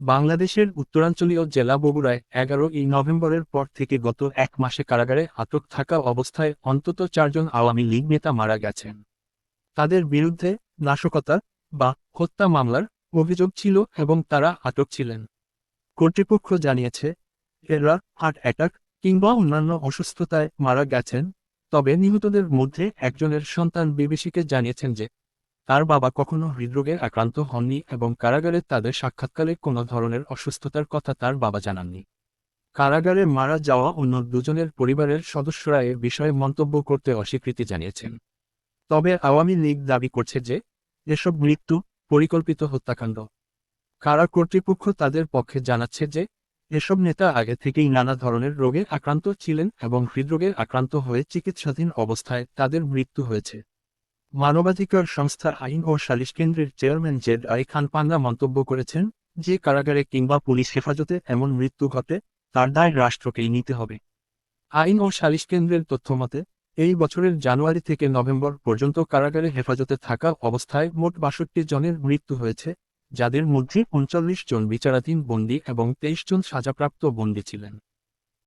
বাংলাদেশের উত্তরাঞ্চলীয় জেলা বগুড়ায় এগারো ই নভেম্বরের পর থেকে গত এক মাসে কারাগারে আটক থাকা অবস্থায় অন্তত চারজন আওয়ামী লীগ নেতা মারা গেছেন। তাদের বিরুদ্ধে নাশকতা বা হত্যা মামলার অভিযোগ ছিল এবং তারা আটক ছিলেন। কর্তৃপক্ষ জানিয়েছে, এরা হার্ট অ্যাটাক কিংবা অন্যান্য অসুস্থতায় মারা গেছেন, তবে নিহতদের মধ্যে একজনের সন্তান বিবিসিকে জানিয়েছেন যে তার বাবা কখনো হৃদরোগে আক্রান্ত হননি এবং কারাগারে তাদের সাক্ষাৎকালে কোনো ধরনের অসুস্থতার কথা তার বাবা জানাননি। কারাগারে মারা যাওয়া অন্য দুজনের পরিবারের সদস্যরা এ বিষয়ে মন্তব্য করতে অস্বীকৃতি জানিয়েছেন। তবে আওয়ামী লীগ দাবি করছে যে, এসব মৃত্যু পরিকল্পিত হত্যাকাণ্ড। কারা কর্তৃপক্ষ তাদের পক্ষে জানাচ্ছে যে, এসব নেতা আগে থেকেই নানা ধরনের রোগে আক্রান্ত ছিলেন এবং হৃদরোগে আক্রান্ত হয়ে চিকিৎসাধীন অবস্থায় তাদের মৃত্যু হয়েছে। মানবাধিকার সংস্থার আইন ও সালিশ কেন্দ্রের chairman Z I Khan Panna মন্তব্য করেছেন যে কারাগারে কিংবা পুলিশ হেফাজতে এমন মৃত্যু ঘটে, তার দায় রাষ্ট্রকেই নিতে হবে। আইন ও সালিশ কেন্দ্রের তথ্যমতে এই বছরের জানুয়ারি থেকে নভেম্বর পর্যন্ত কারাগারে হেফাজতে থাকা অবস্থায় মোট বাষট্টি জনের মৃত্যু হয়েছে, যাদের মধ্যে উনচল্লিশ জন বিচারাধীন বন্দী এবং তেইশ জন সাজাপ্রাপ্ত বন্দী ছিলেন।